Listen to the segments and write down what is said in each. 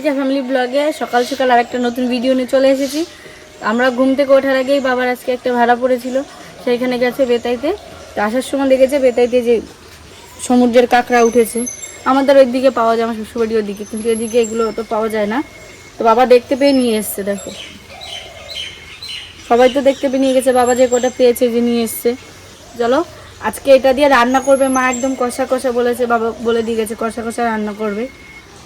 মিষ্টিটা ফ্যামিলি ব্লগে সকাল সকাল আরেকটা নতুন ভিডিও নিয়ে চলে এসেছি। আমরা ঘুম থেকে ওঠার আগেই বাবার আজকে একটা ভাড়া পড়েছিল, সেইখানে গেছে বেতাইতে। তো আসার সময় দেখেছে বেতাইতে যে সমুদ্রের কাঁকড়া উঠেছে। আমাদের ওই দিকে পাওয়া যায়, আমার শ্বশুরবাড়ির ওদিকে কিন্তু এদিকে এগুলো তো পাওয়া যায় না। তো বাবা দেখতে পেয়ে নিয়ে এসছে, দেখো। সবাই তো দেখতে পেয়ে নিয়ে গেছে, বাবা যে কটা পেয়েছে যে নিয়ে এসছে। চলো, আজকে এটা দিয়ে রান্না করবে, মা একদম কষা কষা বলেছে, বাবা বলে দিয়ে গেছে, কষা কষা রান্না করবে।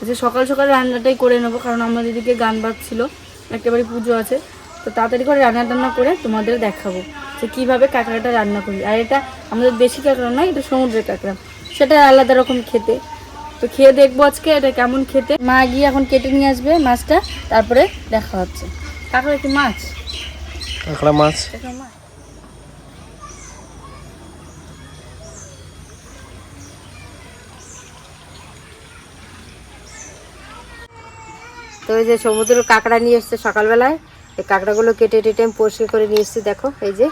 আচ্ছা সকাল সকাল রান্নাটাই করে নেব কারণ আমাদের এদিকে গান বাজছিল একেবারে পুজো আছে। তো তাড়াতাড়ি করে রান্না টান্না করে তোমাদের দেখাবো যে কীভাবে কাঁকড়াটা রান্না করি। আর এটা আমাদের দেশি কাঁকড়া নয় এটা সমুদ্রের কাঁকড়া। সেটা আলাদা রকম খেতে। তো খেয়ে দেখব আজকে এটা কেমন খেতে। মা গিয়ে এখন কেটে নিয়ে আসবে মাছটা তারপরে দেখা হচ্ছে। কাঁকড়া কি মাছ? কাঁকড়া মাছ। কাঁকড়া মাছ। তো এই যে সমুদ্রের কাঁকড়া নিয়ে এসছে সকালবেলায়, এই কাঁকড়াগুলো কেটে টেটে আমি পরিষ্কার করে নিয়ে এসেছি, দেখো, এই যে।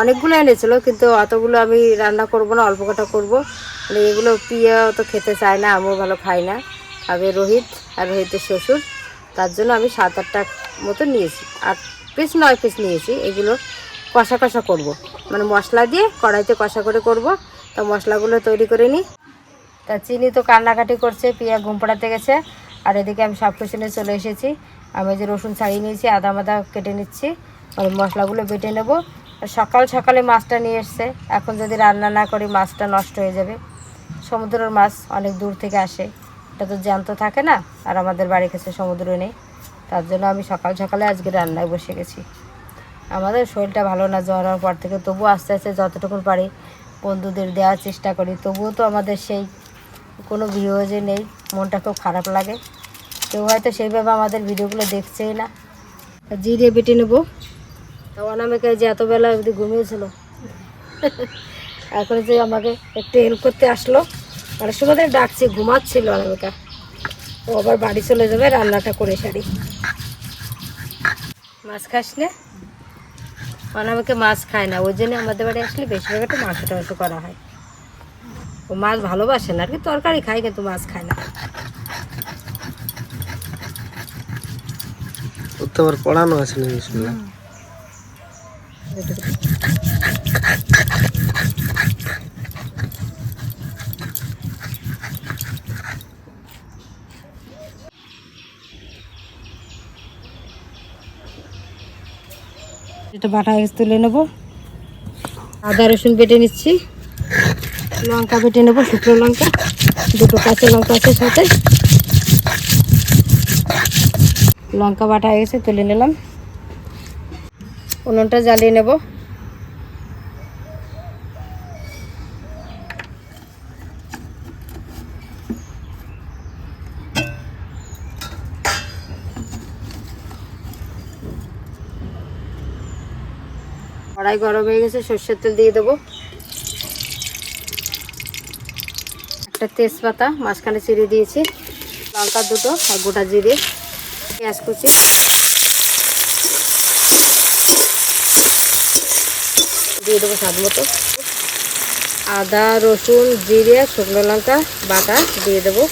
অনেকগুলো এনেছিল, কিন্তু অতগুলো আমি রান্না করব না, অল্প কটা করব। মানে এগুলো প্রিয়া তো খেতে চায় না, আমিও ভালো খাই না। খাবে রোহিত আর রোহিতের শ্বশুর, তার জন্য আমি সাত আটটা মতো নিয়েছি। আর পিস, নয় পিস নিয়েছি, এগুলো কষা কষা করব। মানে মশলা দিয়ে কড়াইতে কষা করে করব, তা মশলাগুলো তৈরি করে নিই। তা চিনি তো কান্নাকাটি করছে, পিয়া ঘুম পাড়াতে গেছে। আর এদিকে আমি সব কিছু নিয়ে চলে এসেছি। আমি যে রসুন ছাড়িয়ে নিয়েছি আদা মাদা কেটে নিচ্ছি। আর মশলাগুলো বেটে নেব। সকাল সকালে মাছটা নিয়ে এসছে। এখন যদি রান্না না করি, মাছটা নষ্ট হয়ে যাবে। সমুদ্রের মাছ অনেক দূর থেকে আসে। এটা তো জ্যান্ত থাকে না, আর আমাদের বাড়ির কাছে সমুদ্র নেই। তার জন্য আমি সকাল সকালে আজকে রান্নায় বসে গেছি। আমাদের শরীরটা ভালো না, জ্বর হওয়ার পর থেকে। তবুও আস্তে আস্তে যতটুকু পারি বন্ধুদের দেওয়ার চেষ্টা করি। তবুও তো আমাদের সেই কোনো ভিউজে নেই। মনটা খুব খারাপ লাগে। কেউ হয়তো সেইভাবে আমাদের ভিডিওগুলো দেখছেই না। জিরে বেটে নেব। তা অনামিকা যে এতবেলা অবধি ঘুমিয়েছিল। এখন যে আমাকে একটু হেল্প করতে আসলো। মানে সময় ডাকছি, ঘুমাচ্ছিল অনামিকা। ও আবার বাড়ি চলে যাবে, রান্নাটা করে সারি। মাছ খাস না? অনামিকা মাছ খায় না, ওই জন্য আমাদের বাড়ি আসলে বেশিরভাগ একটু মাংস টাংস করা হয়। ও মাছ ভালোবাসে না আর কি তরকারি খায় কিন্তু মাছ খায় না। ওর তো আবার পড়ানো আছে না শুনলাম এটা বাটা তুলে নেব। আদা রসুন বেটে নিচ্ছি। লঙ্কা বেটে নেব, শুকনো লঙ্কা, দুটো কাঁচা লঙ্কা আছে সাথে। লঙ্কা বাটা হয়ে গেছে, তুলে নিলাম। উনুনটা জ্বালিয়ে নেব। কড়াই গরম হয়ে গেছে, সর্ষের তেল দিয়ে দেবো। একটা তেজপাতা মাঝখানে চিড়ে দিয়েছি লঙ্কা দুটো আর গোটা জিরে পেঁয়াজ কুচি। দিয়ে দেবো স্বাদ মতো। আদা রসুন জিরে শুকনো লঙ্কা বাটা দিয়ে দেবো।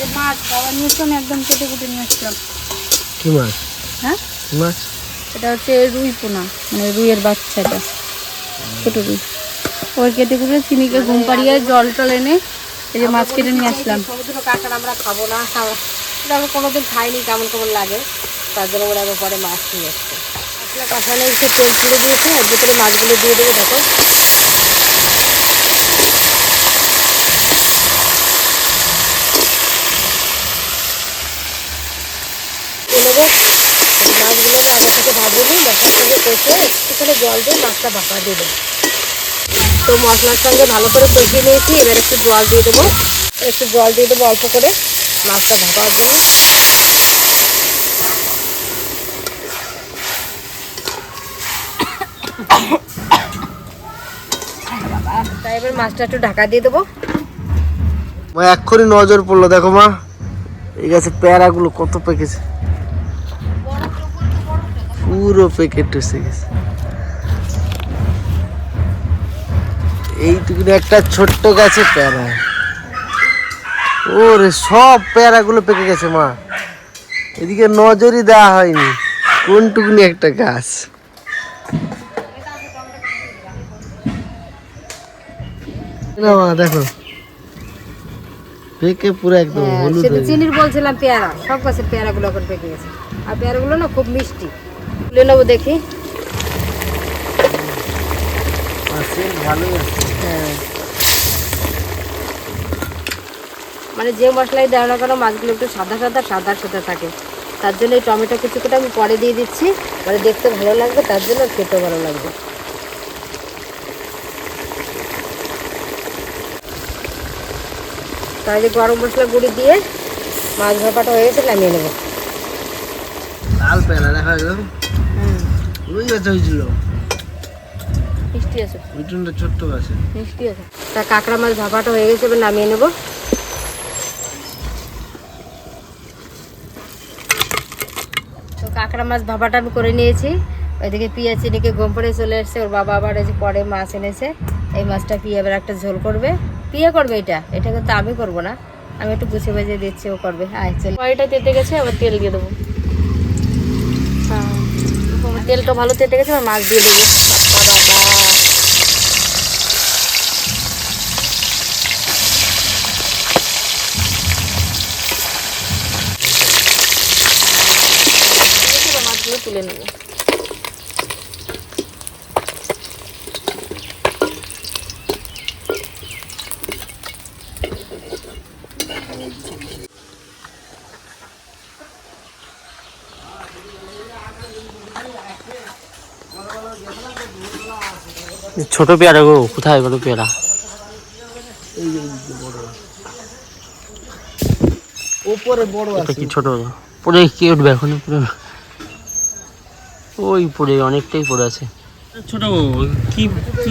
এই মাছ বাবা নিয়ে একদম কেটে কুটে নিয়ে আসলাম। কি মাছ? হ্যাঁ? মাছ? এটা হচ্ছে রুই পোনা মানে রুইয়ের বাচ্চাটা ছোট রুই। ওই কেটে কুটে চিনিকে ঘুম পাড়িয়ে জল টল এনে এই যে মাছ কেটে নিয়ে আসলাম। সমুদ্র কাঁকড়া আমরা খাব না খাওয়া এটা আমরা কোনোদিন খাইনি কেমন কেমন লাগে তার জন্য ওরা পরে মাছ নিয়ে এসছে মশলা কষালে একটু তেল দিয়েছে এর ভিতরে মাছগুলো দিয়ে দেবো দেখো দিয়ে নেব এই মাছগুলো আমি আগে থেকে ভাজিয়ে নিই মশলার সঙ্গে কষে একটুখানি জল দিয়ে মাছটা ভাপা দিয়ে দেবো। তো মশলার সঙ্গে ভালো করে কষিয়ে নিয়েছি, এবার একটু জল দিয়ে দেবো। একটু জল দিয়ে দেবো অল্প করে, মাছটা ভাপার জন্য তাই মাছটা একটু ঢাকা দিয়ে দেবো। এক্ষুনি নজর পড়ল, দেখো মা। এই গাছে প্যারাগুলো কত পেকেছে। পুরো প্যাকেট এসে গেছে। এইটুকুনি একটা ছোট্ট গাছে পেয়ারা। ওরে সব পেয়ারাগুলো পেকে গেছে মা। এদিকে নজরই দেওয়া হয়নি কোনটুকুনি একটা গাছ। না মা দেখো। পেকে পুরো একদম হ্যাঁ, হলুদ। চিনির বলছিলাম পেয়ারা। সব গাছের পেয়ারাগুলো এখন পেকে গেছে। আর পেয়ারাগুলো না খুব মিষ্টি। তুলে নেব দেখি মানে যে মশলাই দেওয়া না কেন মাছগুলো একটু সাদা সাদা সাদা সাদা থাকে। তার জন্য এই টমেটো কিছুটা আমি পরে দিয়ে দিচ্ছি। মানে দেখতে ভালো লাগবে তার জন্য খেতে ভালো লাগবে। তাই যে গরম মশলা গুঁড়ি দিয়ে মাছ ভাপাটা হয়ে গেছে নামিয়ে নেব। লাল পেয়ারা দেখা ওই গাছ হয়েছিল। মিষ্টি আছে। ওইটুনটা ছোট্ট গাছে। মিষ্টি আছে। তা কাঁকড়া মাছ ভাপাটা হয়ে গেছে এবার নামিয়ে নেব। তো কাঁকড়া মাছ ভাপাটা আমি করে নিয়েছি। ওইদিকে পিয়া চিনিকে গম পরে চলে এসেছে ওর বাবা আবার এই যে পরে মাছ এনেছে। এই মাছটা পিয়া এবার একটা ঝোল করবে। পিয়া করবে এটা? এটা কিন্তু আমি করব না। আমি একটু গুছিয়ে বেজে দিচ্ছি ও করবে। আয় চল। কড়াইটা তেতে গেছে আবার তেল দিয়ে দেবো। তেলটা ভালো তেতে গেছে আবার মাছ দিয়ে দেবো। মাছগুলো তুলে নেব। ছোট পেয়ারা গো কোথায় বলো পেয়ারা? ওপরে বড় এটা আছে। কি ছোট? পরে কে উঠবে এখন পুরো ওই পড়ে অনেকটাই পড়ে আছে। ছোট কি কি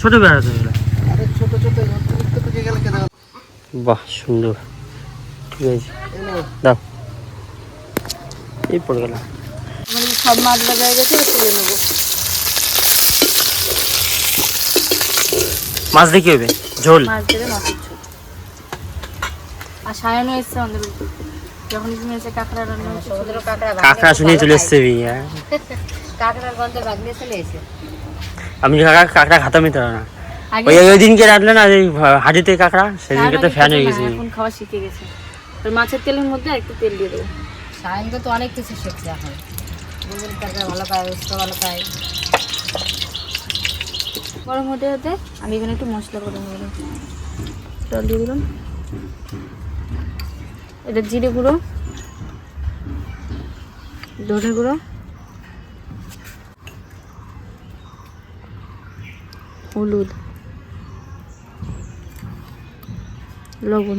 ছোট পেয়ারা তো আরে ছোট ছোট? বাহ সুন্দর। ঠিক আছে। দাও। এই পড়ে গেল। সব মাছ হয়ে গেছে তুলে নেব মাছ দিয়ে কি হবে? ঝোল? মাছ দেবে মাছের ঝোল। আর সায়নও এসছে আমাদের যখন তুমি এসে কাঁকড়া রান্না হচ্ছে সমুদ্র কাঁকড়া কাঁকড়া শুনিয়ে চলে এসছে বিয়ে কাঁকড়ার গন্ধে চলে এসে আমি কাঁকড়া কাঁকড়া খাতামই তো না। ওই ওই দিনকে রাখলে না ওই হাঁড়িতে কাঁকড়া সেদিনকে তো ফ্যান হয়ে গেছে। এখন খাওয়া শিখে গেছে। ওই মাছের তেলের মধ্যে একটু তেল দিয়ে দেবো। তো অনেক কিছু শিখছে এখন। তরকারি ভালো পায় উস্তো ভালো পায়। গরম হতে হতে আমি এখানে একটু মশলা করে নেব জল দিয়ে দিলাম। এটা জিরে গুঁড়ো, ধনে গুঁড়ো। হলুদ। লবণ।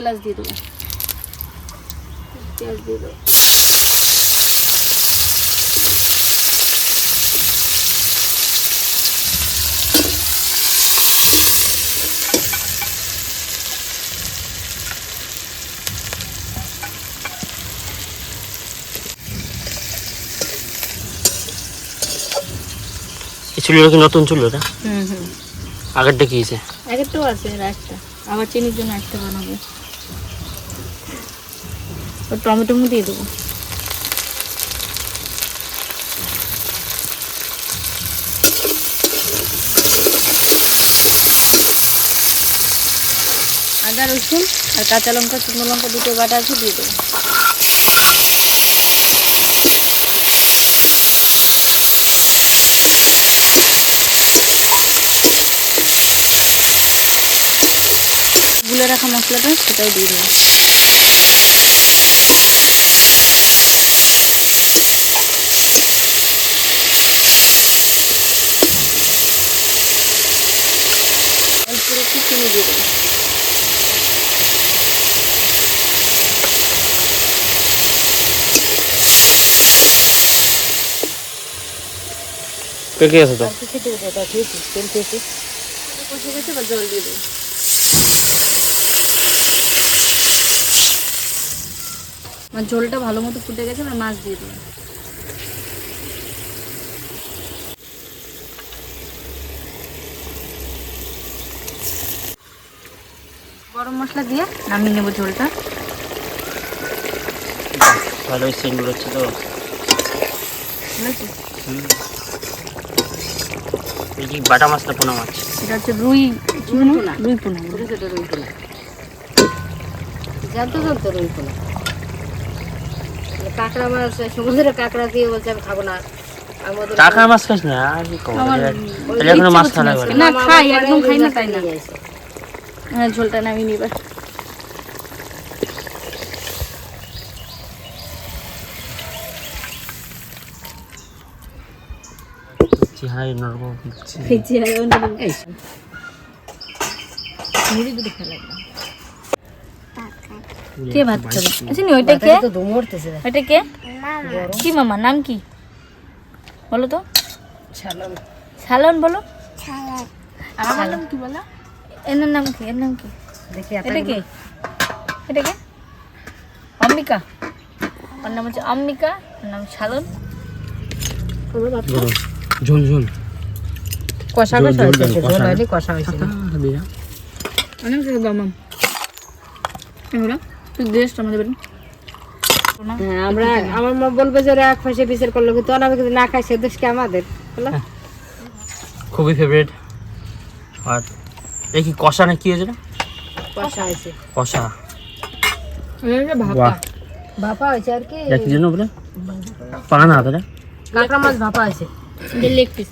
এলাচ দিয়ে দেবো। পেঁয়াজ দিয়ে দেবো। চুলোটা কি নতুন চুলো এটা? হুম হুম। আগেরটা কি হয়েছে? একটাও আছে একটা। আবার চিনির জন্য একটা বানাবো। টমেটো মু দিয়ে দেবো। আদা রসুন আর কাঁচা লঙ্কা শুকনো লঙ্কা দুটো বাটা আছে দিয়ে দেবো। গুলে রাখা মশলাটা সেটাও দিয়ে দেবো অল্প একটু চিনি দিয়ে দেবো তো? কি খেতে হতো এটা খেয়েছি তেল খেয়েছি। কষে গেছে বা জল দিয়ে দেবো আমার ঝোলটা ভালো মতো ফুটে গেছে এবার মাছ দিয়ে দিলাম। গরম মশলা দিয়ে নামিয়ে নেব ঝোলটা। ভালোই সেন্ট হচ্ছে তো। বাটা পোনা মাছ। এটা হচ্ছে রুই রুই পোনা। রুই পোনা। রুই পোনা রুই পোনা। কাঁকড়া মাছ সমুদ্রের কাঁকড়া দিয়ে বলছে আমি খাব না। কাঁকড়া মাছ খাস না? আর কি এখনও মাছ খাওয়া লাগবে না খাই একদম খাই না তাই না। হ্যাঁ ঝোলটা নামিয়ে নিবার চেহারায় নরম দিচ্ছে কে ভাত খাবে? আচ্ছা নি ওইটা কে? দম। ওইটা কে? কি মামা নাম কি? বলো তো। সালন। বলো। আমার নাম কি বলো? এর নাম কি? এর নাম কি? দেখি এটা কে? এটা কে? অম্বিকা। ওর নাম হচ্ছে অম্বিকা ওর নাম সালন। ঝোল ঝোল কষা কষা হয়েছে ঝোল হয়নি কষা হয়েছে। অনেক বামাম। এগুলো? দেশটা আমাদের হ্যাঁ আমরা আমার মা বলবে যে এক ফাঁসে বিচার করল কিন্তু ওরা কিন্তু না খাই সে দোষ কি আমাদের? খুবই ফেভারিট আর এই কষা না কি হয়েছে না কষা হয়েছে। কষা। ভাপা। ভাপা হয়েছে আর কি। কি জন্য বলে? পানা তাহলে কাঁকড়া মাছ ভাপা হয়েছে। লেগ পিস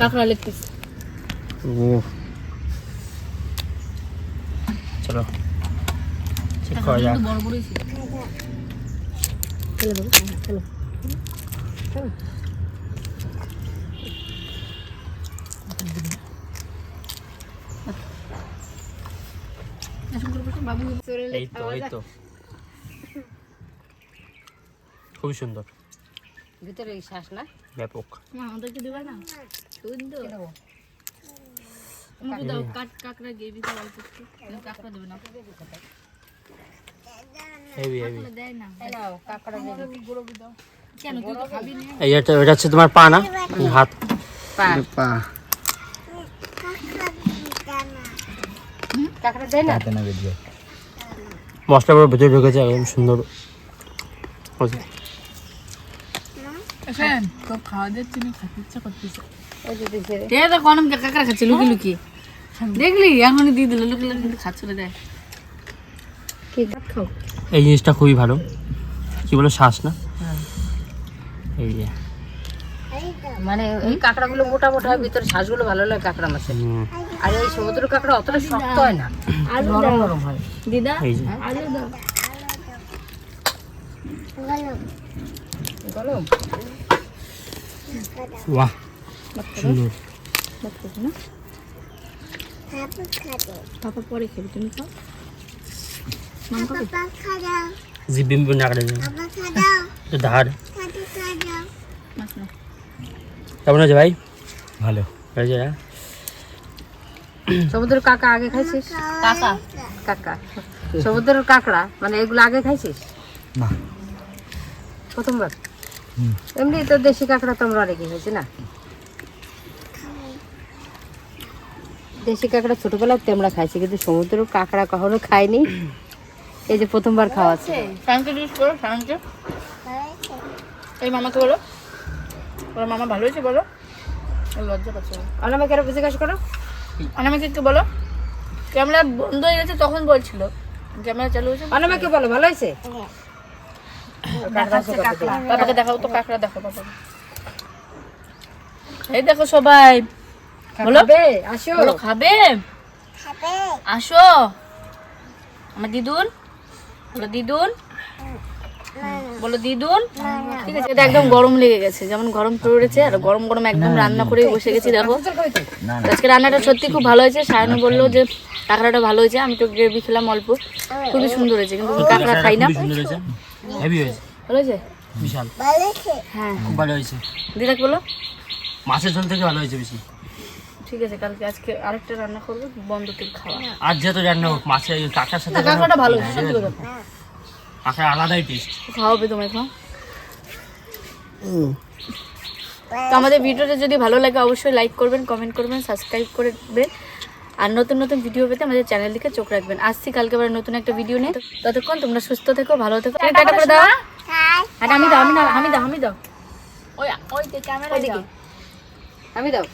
কাঁকড়া লেগ পিস ও চলো। চেক করা যাক। এই তো এই তো। খুবই সুন্দর। ভিতরে এই শ্বাস না? ব্যাপক। আমাদেরকে দেবে না? দাও। কাট কাঁকড়া অল্প কাঁকড়া দেবে না। এটা এটা হচ্ছে তোমার পা না? হাত। পা। পা। কাঁকড়া দেয় না? মশলা পুরো ভেতরে ঢুকেছে একদম সুন্দর। হ্যাঁ। দেখলি? এখনই দিয়ে দিল লুকি লুকি কি খাও এই জিনিসটা খুবই ভালো। কি বলো শ্বাস না? এই যে। মানে এই কাঁকড়াগুলো মোটা মোটা হয় ভিতরে শ্বাসগুলো ভালো লাগে কাঁকড়া মাছের। আর এই সমুদ্র কাঁকড়া অতটা শক্ত হয় না নরম নরম হয়। দিদা এই যে। গরম বাহ সুন্দর। না। পাপা পরে তুমি খাও। মাম খাবে জিপ বিম না করে ধার। কেমন আছে ভাই? ভালো। হয়েছে হ্যাঁ? সমুদ্রের কাঁকড়া আগে খাইছিস? কাকা। কাকা। সমুদ্রের কাঁকড়া মানে এগুলো আগে খাইছিস? না। প্রথমবার? এমনি তো দেশি কাঁকড়া তো আমরা অনেকে খাইছি না? দেশি কাঁকড়া ছোটবেলাতে আমরা খাইছি কিন্তু সমুদ্রের কাঁকড়া কখনো খাইনি। এই যে প্রথমবার খাওয়া আছে। ফ্যানকে ইউজ করো ফ্যানকে এই মামাকে বলো। ওর মামা ভালো হয়েছে বলো। লজ্জা পাচ্ছে অনামাকে আরও জিজ্ঞাসা করো। অনামিকে একটু বলো। ক্যামেরা বন্ধ হয়ে গেছে তখন বলছিল। ক্যামেরা চালু হয়েছে। অনামাকে বলো ভালো হয়েছে? বাবাকে দেখাও তো কাঁকড়া দেখো বাবাকে এই দেখো সবাই। বলো। খাবে? আসো। বলো খাবে। আসো। আমার দিদুন। বলো দিদুন। বলো দিদুন। ঠিক আছে এটা একদম গরম লেগে গেছে। যেমন গরম পড়েছে আর গরম গরম একদম রান্না করে বসে গেছি দেখো। আজকে রান্নাটা সত্যি খুব ভালো হয়েছে। সায়নু বলল যে কাঁকড়াটা ভালো হয়েছে আমি তো গ্রেভি খেলাম অল্প। খুবই সুন্দর হয়েছে কিন্তু কাঁকড়া খাই না। খুবই সুন্দর হয়েছে। ভালো হয়েছে? বিশাল। হ্যাঁ। খুব ভালো হয়েছে। দিদাকে বলো? মাছের ঝোল থেকে ভালো হয়েছে বেশি। ঠিক আছে কালকে আজকে আরেকটা রান্না করব বন্ধ তেল খাওয়া। আর যেহেতু রান্না হোক মাছের এই কাঁকড়ার সাথে কাঁকড়াটা ভালো হয়েছে সত্যি কথা। কাঁকড়া আলাদাই টেস্ট খাওয়াবে তোমায় খাও। তো আমাদের ভিডিওটা যদি ভালো লাগে অবশ্যই লাইক করবেন কমেন্ট করবেন সাবস্ক্রাইব করবেন। আর নতুন নতুন ভিডিও পেতে আমাদের চ্যানেলটিকে চোখ রাখবেন। আসছি কালকে আবার নতুন একটা ভিডিও নিয়ে। ততক্ষণ তোমরা সুস্থ থেকো ভালো থেকো। টাটা করে দাও। আমি দাও আমি দাও আমি দাও আমি দাও। ওই ওই ক্যামেরা ওইদিকে। আমি দাও।